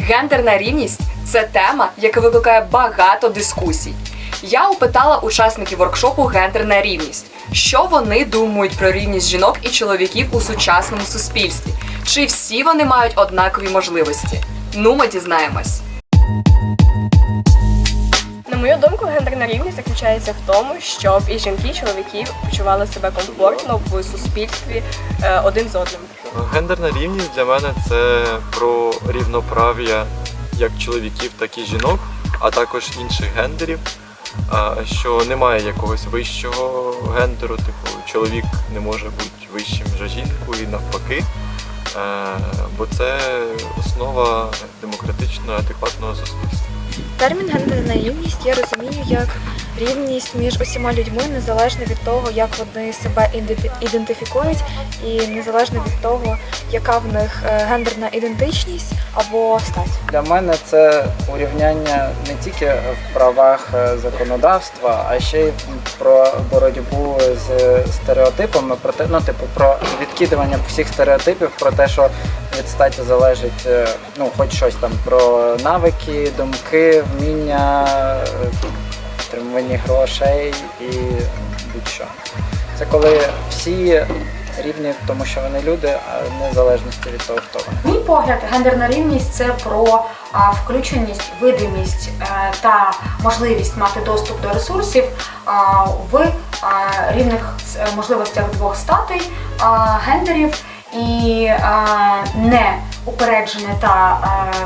Гендерна рівність це тема, яка викликає багато дискусій. Я опитала учасників воркшопу Гендерна рівність, що вони думають про рівність жінок і чоловіків у сучасному суспільстві. Чи всі вони мають однакові можливості? Ну, ми дізнаємось. На мою думку, гендерна рівність заключається в тому, щоб і жінки, і чоловіки почували себе комфортно в суспільстві е, один з одним. Гендерна рівність для мене це про рівноправ'я як чоловіків, так і жінок, а також інших гендерів. Що немає якогось вищого гендеру, типу чоловік не може бути вищим за жінку і навпаки. Е, Бо це основа демократичного адекватного суспільства. Термін гендерна рівність я розумію як рівність між усіма людьми, незалежно від того, як вони себе іденти- ідентифікують, і незалежно від того, яка в них е, гендерна ідентичність або стать. Для мене це урівняння не тільки в правах е, законодавства, а ще й про боротьбу з стереотипами, про те, ну типу про відкидування всіх стереотипів про те, що від статі залежить е, ну, хоч щось там про навики, думки, вміння, отримування грошей і будь-що. Це коли всі рівні, тому що вони люди, а в незалежності від того, хто вони. Мій погляд, гендерна рівність це про включеність, видимість е, та можливість мати доступ до ресурсів в рівних е, можливостях двох статей, гендерів і не упереджене та,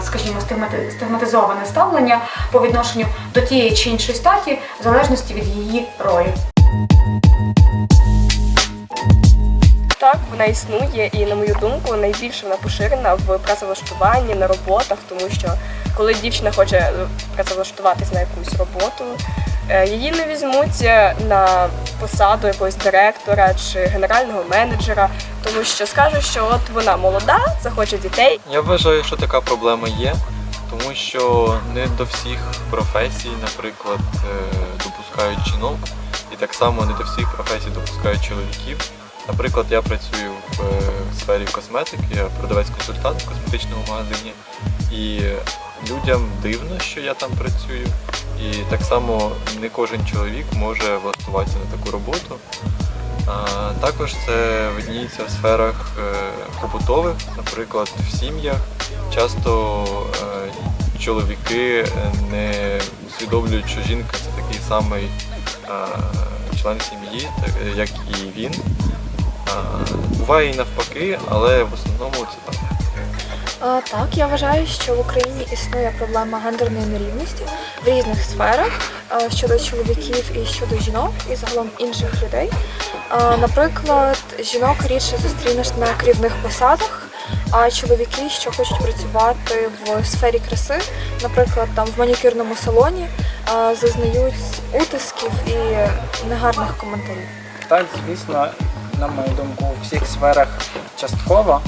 скажімо, стигмати- стигматизоване ставлення по відношенню до тієї чи іншої статі в залежності від її ролі. Так, вона існує, і на мою думку, найбільше вона поширена в працевлаштуванні на роботах, тому що коли дівчина хоче е, працевлаштуватись на якусь роботу, її не візьмуть е, на посаду якогось директора чи генерального менеджера, тому що скажуть, що от вона молода, захоче дітей, Я вважаю, що така проблема є, тому що не до всіх професій, наприклад, е, допускають жінок, і так само не до всіх професій допускають чоловіків. Наприклад, я працюю в е, сфері косметики, я продавець-консультант в косметичному магазині, і людям дивно, що я там працюю. І так само не кожен чоловік може влаштуватися на таку роботу. А, Також це видніється в сферах е, побутових, наприклад, в сім'ях. Часто е, чоловіки е, не усвідомлюють, що жінка це такий самий член сім'ї, як і він. Буває і навпаки, але в основному це так. Так, я вважаю, що в Україні існує проблема гендерної нерівності в різних сферах щодо чоловіків і щодо жінок, і загалом інших людей. Наприклад, жінок рідше зустрінеш на керівних посадах, а чоловіки, що хочуть працювати в сфері краси, наприклад, там в манікюрному салоні, зазнають утисків і негарних коментарів. Так, звісно, на мою думку, у всіх сферах частково,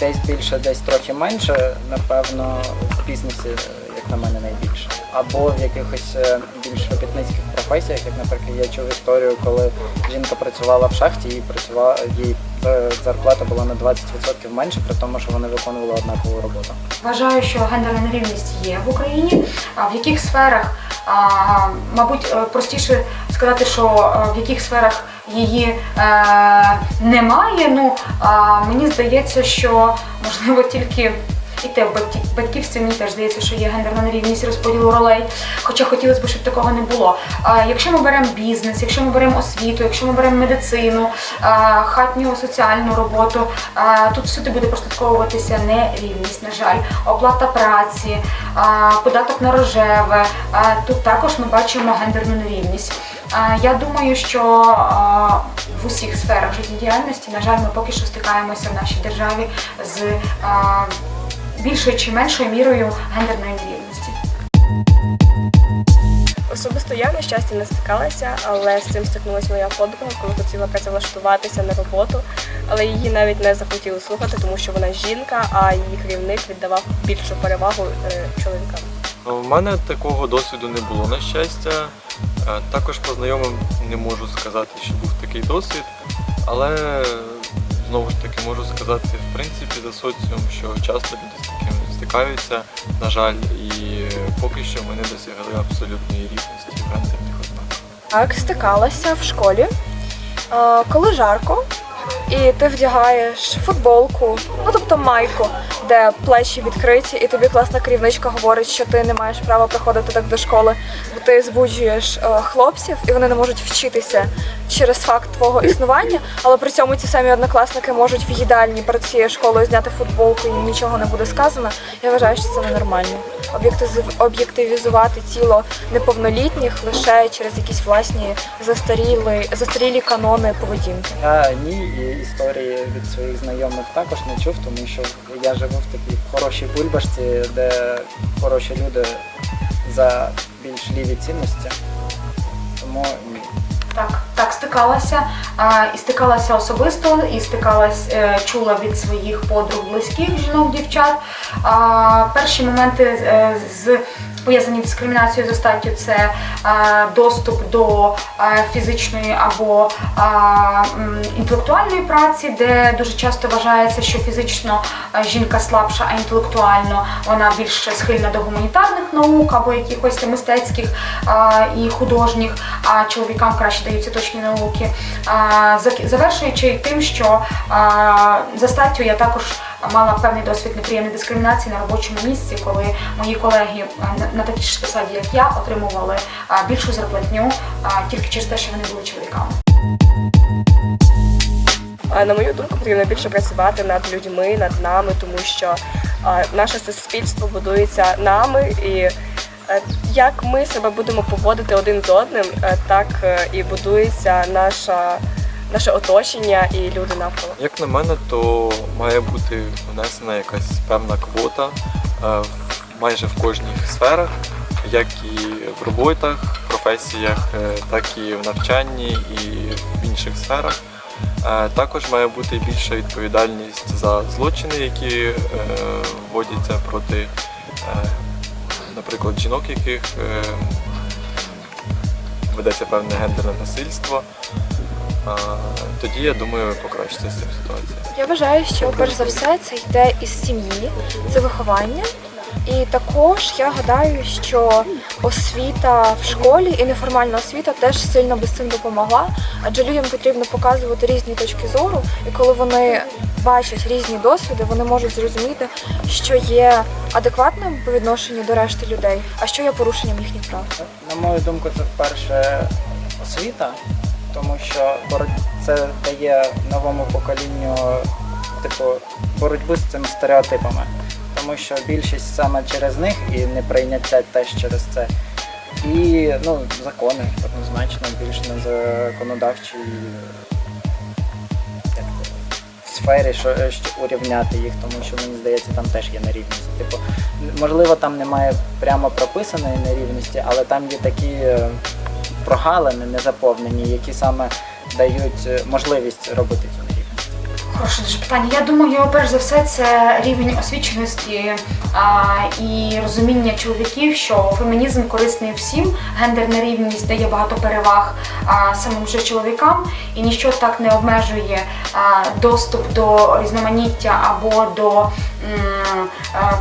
десь більше, десь трохи менше, напевно, в бізнесі, як на мене, найбільше. Або в якихось е, більш робітницьких професіях, як, наприклад, я чув історію, коли жінка працювала в шахті і працювала, їй е, зарплата була на 20% менше, при тому, що вони виконували однакову роботу. Вважаю, що гендерна нерівність є в Україні. А в яких сферах, мабуть, е, простіше сказати, що е, в яких сферах її е, немає. Ну мені здається, що можливо тільки. І те в батьківстві мені теж здається, що є гендерна нерівність розподілу ролей. Хоча хотілося б, щоб такого не було. А якщо ми беремо бізнес, якщо ми беремо освіту, якщо ми беремо медицину, хатню соціальну роботу, тут всюди буде прослідковуватися нерівність, на жаль, оплата праці, податок на рожеве. Тут також ми бачимо гендерну нерівність. Я думаю, що в усіх сферах життєдіяльності, на жаль, ми поки що стикаємося в нашій державі з більшою чи меншою мірою гендерної нерівності. Особисто я на щастя не стикалася, але з цим стикнулася моя подруга, коли хотіла працевлаштуватися на роботу, але її навіть не захотіли слухати, тому що вона жінка, а її керівник віддавав більшу перевагу е, чоловікам. У мене такого досвіду не було, на щастя. Е, Також по знайомим не можу сказати, що був такий досвід, але знову ж таки можу сказати, в принципі, за соціум, що часто люди з таким стикаються, на жаль, і поки що ми не досягли абсолютної рівності гендерних ознаках. Так, стикалася в школі, коли жарко, і ти вдягаєш футболку, ну тобто майку, де плечі відкриті, і тобі класна керівничка говорить, що ти не маєш права приходити так до школи, бо ти збуджуєш е, хлопців, і вони не можуть вчитися через факт твого існування, але при цьому ці самі однокласники можуть в їдальні перед цією школою зняти футболку і нічого не буде сказано. Я вважаю, що це ненормально. Об'єктивізувати тіло неповнолітніх лише через якісь власні застарілі, застарілі канони поведінки. Я ні, і історії від своїх знайомих також не чув, тому що я живу в такій хорошій бульбашці, де хороші люди за більш ліві цінності. Тому ні. Так, так, стикалася. А, і стикалася особисто, і стикалась, е, чула від своїх подруг, близьких жінок, дівчат. А, перші моменти е, з пов'язані з дискримінацією за статтю це доступ до фізичної або інтелектуальної праці, де дуже часто вважається, що фізично жінка слабша, а інтелектуально вона більш схильна до гуманітарних наук або якихось мистецьких і художніх, а чоловікам краще даються точні науки. Завершуючи тим, що за статтю я також мала певний досвід неприємної дискримінації на робочому місці, коли мої колеги на- на такій ж посаді, як я, отримували більшу зарплатню тільки через те, що вони були чоловіками. На мою думку, потрібно більше працювати над людьми, над нами, тому що наше суспільство будується нами, і е, як ми себе будемо поводити один з одним, е, так е, і будується наша, наше оточення і люди навколо. Як на мене, то має бути внесена якась певна квота е, майже в кожній сферах, як і в роботах, професіях, е, так і в навчанні і в інших сферах. Е, Також має бути більша відповідальність за злочини, які вводяться проти, е, наприклад, жінок, яких ведеться певне гендерне насильство. Тоді я думаю, покращиться з цим ситуація. Я вважаю, що перш за все це йде із сім'ї, це виховання. І також я гадаю, що освіта в школі і неформальна освіта теж сильно би з цим допомогла, адже людям потрібно показувати різні точки зору, і коли вони бачать різні досвіди, вони можуть зрозуміти, що є адекватним по відношенню до решти людей, а що є порушенням їхніх прав. На мою думку, це вперше освіта, тому що це дає новому поколінню типу боротьбу з цими стереотипами. Тому що більшість саме через них і неприйняття теж через це. І ну, закони однозначно більш на законодавчій сфері, що, що урівняти їх, тому що мені здається, там теж є нерівність. Типу, можливо, там немає прямо прописаної нерівності, але там є такі прогалини незаповнені, які саме дають е, можливість робити цю нерівність. Хороше дуже питання. Я думаю, перш за все, це рівень освіченості а, і розуміння чоловіків, що фемінізм корисний всім, гендерна рівність дає багато переваг а, самим же чоловікам, і ніщо так не обмежує а, доступ до різноманіття або до е,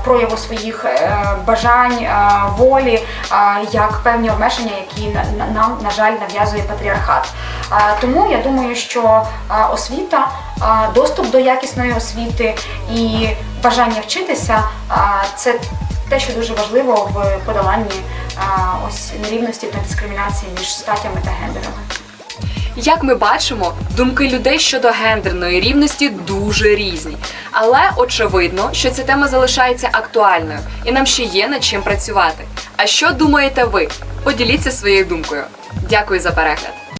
прояву своїх е, бажань, е, волі, е, як певні обмеження, які на- на- нам, на жаль, нав'язує патріархат. Е, Тому я думаю, що е, освіта, е, доступ до якісної освіти і бажання вчитися е, це те, що дуже важливо в подоланні е, ось нерівності та дискримінації між статтями та гендерами. Як ми бачимо, думки людей щодо гендерної рівності дуже різні. Але очевидно, що ця тема залишається актуальною і нам ще є над чим працювати. А що думаєте ви? Поділіться своєю думкою. Дякую за перегляд.